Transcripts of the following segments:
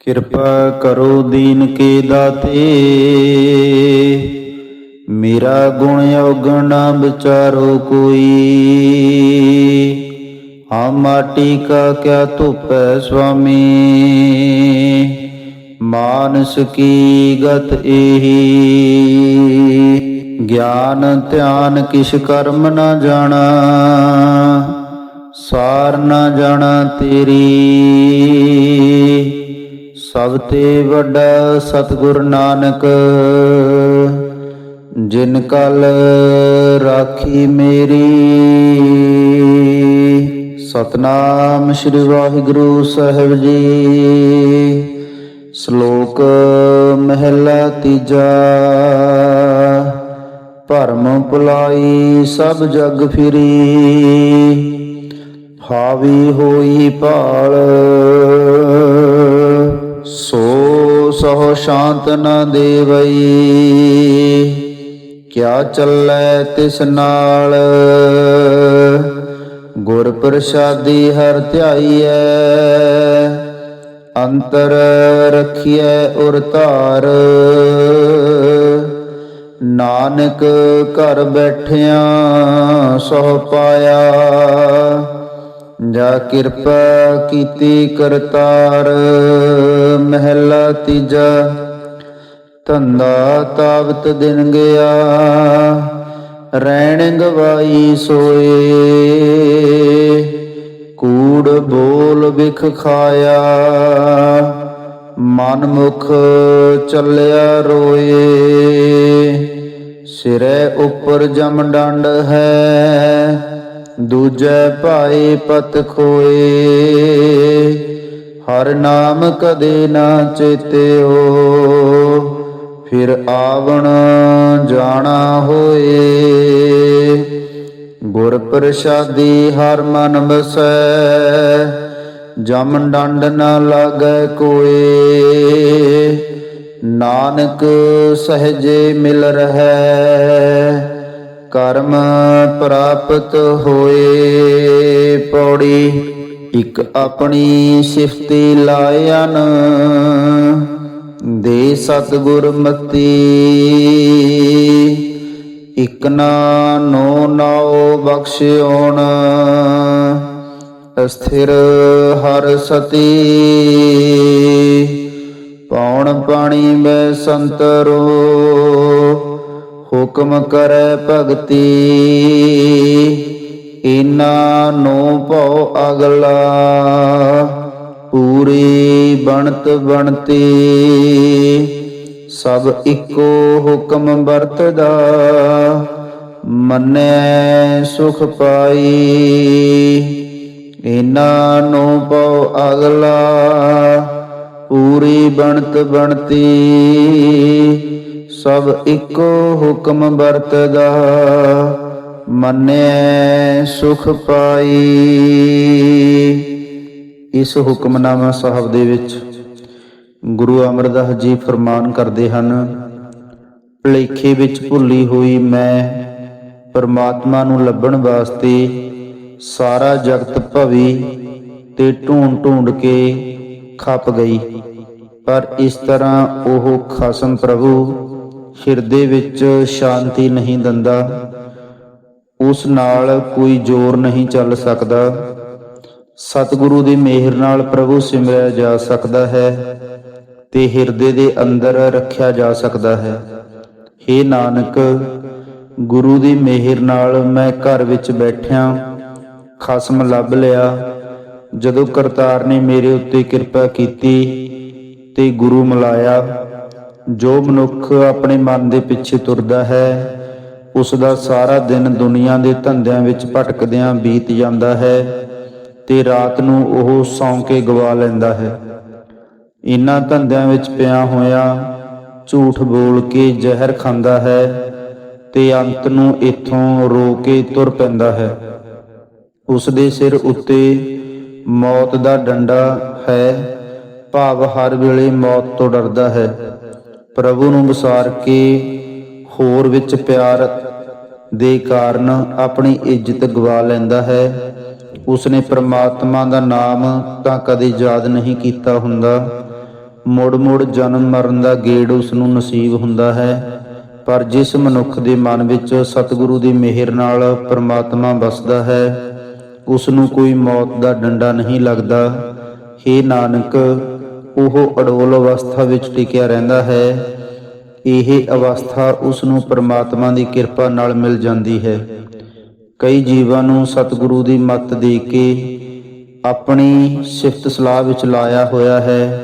ਕਿਰਪਾ ਕਰੋ ਦੀਨ ਕੇ ਦਾਤੇ। ਮੇਰਾ ਗੁਣ ਔਗਣ ਨਾ ਵਿਚਾਰੋ ਕੋਈ। ਹਾਂ ਮਾਟੀ ਕਾ ਕਿਆ ਧੁਪੈ ਸੁਆਮੀ। ਮਾਨਸ ਕੀ ਗਤ ਇਹੀ ਗਿਆਨ ਧਿਆਨ ਕਿਛ ਕਰਮ ਨਾ ਜਾਣਾ। ਸਾਰ ਨਾ ਜਾਣਾ ਤੇਰੀ। ਸਭ ਤੇ ਵੱਡਾ ਸਤਿਗੁਰ ਨਾਨਕ, ਜਿਨ ਕਲ ਰਾਖੀ ਮੇਰੀ। ਸਤਨਾਮ ਸ੍ਰੀ ਵਾਹਿਗੁਰੂ ਸਾਹਿਬ ਜੀ। ਸ਼ਲੋਕ ਮਹਿਲਾ ਤੀਜਾ। ਭਰਮ ਭੁਲਾਈ ਸਭ ਜਗ ਫਿਰੀ। ਹਾਵੀ ਹੋਈ ਭਾਲ ਸੋ ਸੋ ਸ਼ਾਂਤ ਨ ਦੇਵਈ। ਕਿਆ ਚੱਲੈ ਤਿਸ ਨਾਲ? ਗੁਰ ਪ੍ਰਸਾਦੀ ਹਰ ਧਿਆਈਐ। ਅੰਤਰ ਰਖੀਐ ਉਰ ਧਾਰ। ਨਾਨਕ ਘਰ ਬੈਠਿਆਂ ਸੋ ਪਾਇਆ। ਜਾ ਕਿਰਪਾ ਕੀਤੀ ਕਰਤਾਰ, ਮਹਿਲਾ ਤੀਜਾ, ਧੰਦਾ ਤਾਵਤ ਦਿਨ ਗਿਆ, ਰਹਿਣ ਗਵਾਈ ਸੋਏ, ਕੂੜ ਬੋਲ ਵਿਖ ਖਾਇਆ, ਮਨ ਮੁਖ ਚੱਲਿਆ ਰੋਏ, ਸਿਰੇ ਉੱਪਰ ਜਮ ਡੰਡ ਹੈ ਦੂਜੇ ਭਾਈ ਪਤ ਖੋਏ। ਹਰ ਨਾਮ ਕਦੇ ਨਾ ਚੇਤਿਓ, ਫਿਰ ਆਵਣ ਜਾਣਾ ਹੋਏ। ਗੁਰ ਪ੍ਰਸਾਦੀ ਹਰ ਮਨ ਵਸੈ, ਜਮ ਡੰਡ ਨਾ ਲਾਗੈ ਕੋਏ। ਨਾਨਕ ਸਹਜੇ ਮਿਲ ਰਹੈ ਕਰਮ ਪ੍ਰਾਪਤ ਹੋਏ। ਪੌੜੀ ਇਕ ਆਪਣੀ ਸਿਫਤੀ ਲਾਇਨ ਦੇ ਸਤਿਗੁਰ ਮਤੀ ਇਕ ਨਾ ਨੋ ਨਾਉ ਬਖਸ਼ਿਓਣ ਅਸਥਿਰ ਹਰ ਸਤੀ। ਪੌਣ ਪਾਣੀ ਬੈ ਸੰਤਰੋ ਹੁਕਮ ਕਰੈ ਭਗਤੀ। ਇਨਾ ਨੂੰ ਭਉ ਅਗਲਾ। ਪੂਰੀ ਬਣਤ ਬਣਤੀ। ਸਭ ਇੱਕੋ ਹੁਕਮ ਵਰਤਦਾ। ਮੰਨੈ ਸੁਖ ਪਾਈ। ਇਨਾ ਨੂੰ ਭਉ ਅਗਲਾ। ਪੂਰੀ ਬਣਤ ਬਣਤੀ। ਸਭ ਇੱਕੋ ਹੁਕਮ ਵਰਤਦਾ, ਮੰਨੈ ਸੁਖ ਪਾਈ। ਇਸ ਹੁਕਮਨਾਮਾ ਸਾਹਿਬ ਦੇ ਵਿੱਚ ਗੁਰੂ ਅਮਰਦਾਸ ਜੀ ਫਰਮਾਨ ਕਰਦੇ ਹਨ, ਭਲੇਖੇ ਵਿੱਚ ਭੁੱਲੀ ਹੋਈ ਮੈਂ ਪਰਮਾਤਮਾ ਨੂੰ ਲੱਭਣ ਵਾਸਤੇ ਸਾਰਾ ਜਗਤ ਭਵੀ ਤੇ ਢੂੰਡ ਢੂੰਡ ਕੇ ਖੱਪ ਗਈ। ਪਰ ਇਸ ਤਰ੍ਹਾਂ ਉਹ ਖਸਮ ਪ੍ਰਭੂ ਹਿਰਦੇ ਵਿੱਚ ਸ਼ਾਂਤੀ ਨਹੀਂ ਦਿੰਦਾ, ਉਸ ਨਾਲ ਕੋਈ ਜ਼ੋਰ ਨਹੀਂ ਚੱਲ ਸਕਦਾ। ਸਤਿਗੁਰੂ ਦੀ ਮਿਹਰ ਨਾਲ ਪ੍ਰਭੂ ਸਿਮਰਿਆ ਜਾ ਸਕਦਾ ਹੈ ਤੇ ਹਿਰਦੇ ਦੇ ਅੰਦਰ ਰੱਖਿਆ ਜਾ ਸਕਦਾ ਹੈ। हे ਨਾਨਕ, ਗੁਰੂ ਦੀ ਮਿਹਰ ਨਾਲ ਮੈਂ ਘਰ ਵਿੱਚ ਬੈਠਿਆ, ਖਸਮ ਲੱਭ ਲਿਆ। ਜਦੋਂ ਕਰਤਾਰ ਨੇ ਮੇਰੇ ਉੱਤੇ ਕਿਰਪਾ ਕੀਤੀ ਤੇ ਗੁਰੂ ਮਿਲਾਇਆ ਜੋ ਮਨੁੱਖ ਆਪਣੇ ਮਨ ਦੇ ਪਿੱਛੇ ਤੁਰਦਾ ਹੈ, ਉਸ ਦਾ ਸਾਰਾ ਦਿਨ ਦੁਨੀਆ ਦੇ ਧੰਦਿਆਂ ਵਿੱਚ ਭਟਕਦਿਆਂ ਬੀਤ ਜਾਂਦਾ ਹੈ ਤੇ ਰਾਤ ਨੂੰ ਉਹ ਸੌਂ ਕੇ ਗਵਾ ਲੈਂਦਾ ਹੈ। ਇਨ੍ਹਾਂ ਧੰਦਿਆਂ ਵਿੱਚ ਪਿਆ ਹੋਇਆ ਝੂਠ ਬੋਲ ਕੇ ਜ਼ਹਿਰ ਖਾਂਦਾ ਹੈ ਤੇ ਅੰਤ ਨੂੰ ਇਥੋਂ ਰੋ ਕੇ ਤੁਰ ਪੈਂਦਾ ਹੈ। ਉਸ ਦੇ ਸਿਰ ਉੱਤੇ ਮੌਤ ਦਾ ਡੰਡਾ ਹੈ, ਭਾਵ ਹਰ ਵੇਲੇ ਮੌਤ ਤੋਂ ਡਰਦਾ ਹੈ। ਪ੍ਰਭੂ ਨੂੰ ਵਿਸਾਰ ਕੇ ਹੋਰ ਵਿੱਚ ਪਿਆਰ ਦੇ ਕਾਰਨ ਆਪਣੀ ਇੱਜ਼ਤ ਗਵਾ ਲੈਂਦਾ ਹੈ। ਉਸਨੇ ਪ੍ਰਮਾਤਮਾ ਦਾ ਨਾਮ ਤਾਂ ਕਦੇ ਯਾਦ ਨਹੀਂ ਕੀਤਾ ਹੁੰਦਾ। ਮੁੜ ਮੁੜ ਜਨਮ ਮਰਨ ਦਾ ਗੇੜ ਉਸ ਨੂੰ ਨਸੀਬ ਹੁੰਦਾ ਹੈ। ਪਰ ਜਿਸ ਮਨੁੱਖ ਦੇ ਮਨ ਵਿੱਚ ਸਤਿਗੁਰੂ ਦੀ ਮਿਹਰ ਨਾਲ ਪ੍ਰਮਾਤਮਾ ਵਸਦਾ ਹੈ ਉਸ ਨੂੰ ਕੋਈ ਮੌਤ ਦਾ ਡੰਡਾ ਨਹੀਂ ਲੱਗਦਾ। हे ਨਾਨਕ ਉਹ ਅਡੋਲ ਅਵਸਥਾ ਵਿੱਚ ਟਿਕਿਆ ਰਹਿੰਦਾ ਹੈ। ਇਹ ਅਵਸਥਾ ਉਸ ਨੂੰ ਪ੍ਰਮਾਤਮਾ ਦੀ ਕਿਰਪਾ ਨਾਲ ਮਿਲ ਜਾਂਦੀ ਹੈ। ਕਈ ਜੀਵਾਂ ਨੂੰ ਸਤਿਗੁਰੂ ਦੀ ਮੱਤ ਦੇ ਕੇ ਆਪਣੀ ਸਿਫਤ ਸਲਾਹ ਵਿੱਚ ਲਾਇਆ ਹੋਇਆ ਹੈ।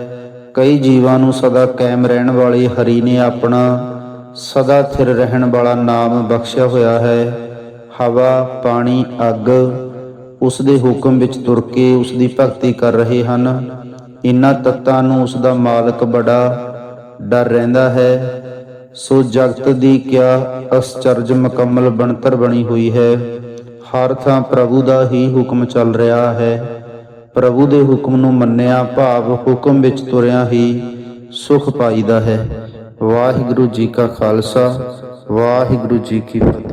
ਕਈ ਜੀਵਾਂ ਨੂੰ ਸਦਾ ਕਾਇਮ ਰਹਿਣ ਵਾਲੇ ਹਰੀ ਨੇ ਆਪਣਾ ਸਦਾ ਥਿਰ ਰਹਿਣ ਵਾਲਾ ਨਾਮ ਬਖਸ਼ਿਆ ਹੋਇਆ ਹੈ। ਹਵਾ, ਪਾਣੀ, ਅੱਗ ਉਸ ਦੇ ਹੁਕਮ ਵਿੱਚ ਤੁਰ ਕੇ ਉਸ ਦੀ ਭਗਤੀ ਕਰ ਰਹੇ ਹਨ। ਇਨ੍ਹਾਂ ਤੱਤਾਂ ਨੂੰ ਉਸ ਦਾ ਮਾਲਕ ਬੜਾ ਡਰ ਰਹਿੰਦਾ ਹੈ। ਸੋ ਜਗਤ ਦੀ ਕਿਆ ਅਸਚਰਜ ਮੁਕੰਮਲ ਬਣਤਰ ਬਣੀ ਹੋਈ ਹੈ। ਹਰ ਥਾਂ ਪ੍ਰਭੂ ਦਾ ਹੀ ਹੁਕਮ ਚੱਲ ਰਿਹਾ ਹੈ। ਪ੍ਰਭੂ ਦੇ ਹੁਕਮ ਨੂੰ ਮੰਨਿਆ ਭਾਵ ਹੁਕਮ ਵਿੱਚ ਤੁਰਿਆ ਹੀ ਸੁਖ ਪਾਈਦਾ ਹੈ। ਵਾਹਿਗੁਰੂ ਜੀ ਕਾ ਖਾਲਸਾ, ਵਾਹਿਗੁਰੂ ਜੀ ਕੀ ਫਤਿਹ।